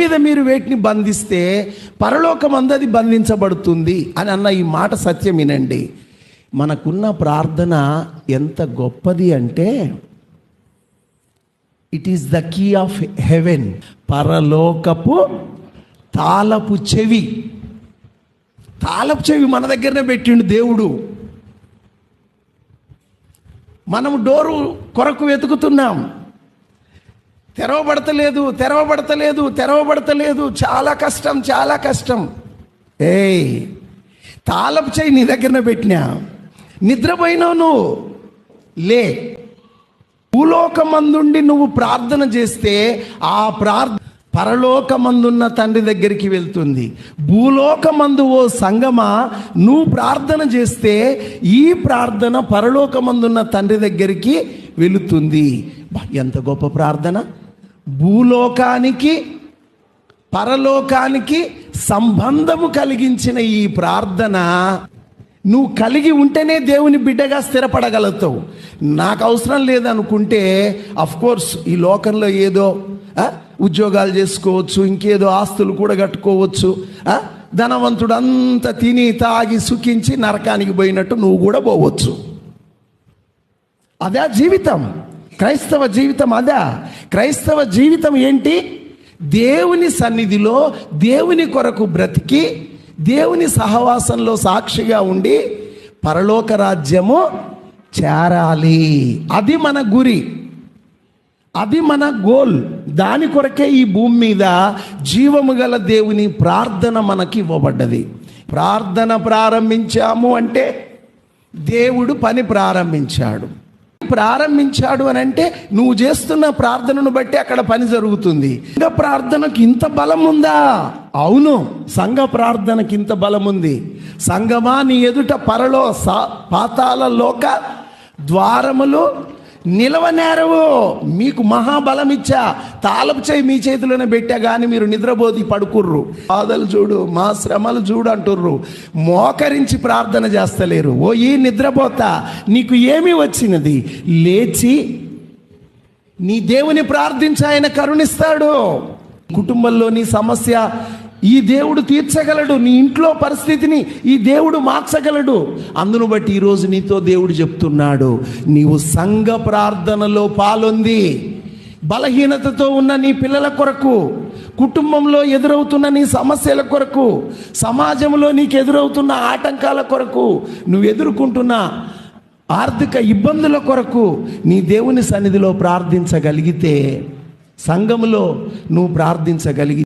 మీద మీరు వేటిని బంధిస్తే పరలోకం అందది బంధించబడుతుంది అని అన్న ఈ మాట సత్యం వినండి. మనకున్న ప్రార్థన ఎంత గొప్పది అంటే it is the key of heaven పరలోకపు తాళపు చెవి. తాళపు చెవి మన దగ్గరనే పెట్టిండు దేవుడు. మనం డోరు కొరకు వెతుకుతున్నాం. తెరవబడతలేదు తెరవబడతలేదు తెరవబడతలేదు. చాలా కష్టం చాలా కష్టం. ఏయ్ తాళపు చేయి నీ దగ్గరనే పెట్టినా? నిద్రపోయినావు నువ్వు? లే భూలోకమందుండి నువ్వు ప్రార్థన చేస్తే ఆ ప్రార్థ పరలోకమందున్న తండ్రి దగ్గరికి వెళ్తుంది. భూలోకమందు ఓ సంగమా? నువ్వు ప్రార్థన చేస్తే ఈ ప్రార్థన పరలోకమందున్న తండ్రి దగ్గరికి వెళుతుంది. ఎంత గొప్ప ప్రార్థన. భూలోకానికి పరలోకానికి సంబంధము కలిగించిన ఈ ప్రార్థన నువ్వు కలిగి ఉంటేనే దేవుని బిడ్డగా స్థిరపడగలుగుతావు. నాకు అవసరం లేదనుకుంటే కోర్స్ ఈ లోకంలో ఏదో ఉద్యోగాలు చేసుకోవచ్చు ఇంకేదో ఆస్తులు కూడా కట్టుకోవచ్చు ధనవంతుడు అంతా తిని తాగి సుఖించి నరకానికి పోయినట్టు నువ్వు కూడా పోవచ్చు. అదే జీవితం. క్రైస్తవ జీవితం అదా. క్రైస్తవ జీవితం ఏంటి? దేవుని సన్నిధిలో దేవుని కొరకు బ్రతికి దేవుని సహవాసంలో సాక్షిగా ఉండి పరలోక రాజ్యము చేరాలి. అది మన గురి. అది మన గోల్. దాని కొరకే ఈ భూమి మీద జీవము గల దేవుని ప్రార్థన మనకి ఇవ్వబడ్డది. ప్రార్థన ప్రారంభించాము అంటే దేవుడు పని ప్రారంభించాడు. ప్రారంభించాడు అని అంటే నువ్వు చేస్తున్న ప్రార్థనను బట్టి అక్కడ పని జరుగుతుంది. సంఘ ప్రార్థనకు ఇంత బలం ఉందా? అవును సంఘ ప్రార్థనకి ఇంత బలం ఉంది. సంఘమా నీ ఎదుట పరలో సా పాతాల లోక ద్వారములు నిలవనేరవు. మీకు మహాబలం ఇచ్చా తాళపు చేయి మీ చేతిలోనే పెట్టా కానీ మీరు నిద్రపోతి పడుకుర్రు. బాధలు చూడు మా శ్రమలు చూడు అంటుర్రు. మోకరించి ప్రార్థన చేస్తలేరు. ఓ ఈ నిద్రపోతా. నీకు ఏమి వచ్చినది? లేచి నీ దేవుని ప్రార్థించి ఆయన కరుణిస్తాడు. కుటుంబంలో నీ సమస్య ఈ దేవుడు తీర్చగలడు నీ ఇంట్లో పరిస్థితిని ఈ దేవుడు మార్చగలడు. అందును బట్టి ఈరోజు నీతో దేవుడు చెప్తున్నాడు నీవు సంఘ ప్రార్థనలో పాలొంది. బలహీనతతో ఉన్న నీ పిల్లల కొరకు కుటుంబంలో ఎదురవుతున్న నీ సమస్యల కొరకు సమాజంలో నీకు ఎదురవుతున్న ఆటంకాల కొరకు నువ్వు ఎదుర్కొంటున్న ఆర్థిక ఇబ్బందుల కొరకు నీ దేవుని సన్నిధిలో ప్రార్థించగలిగితే సంఘములో నువ్వు ప్రార్థించగలిగి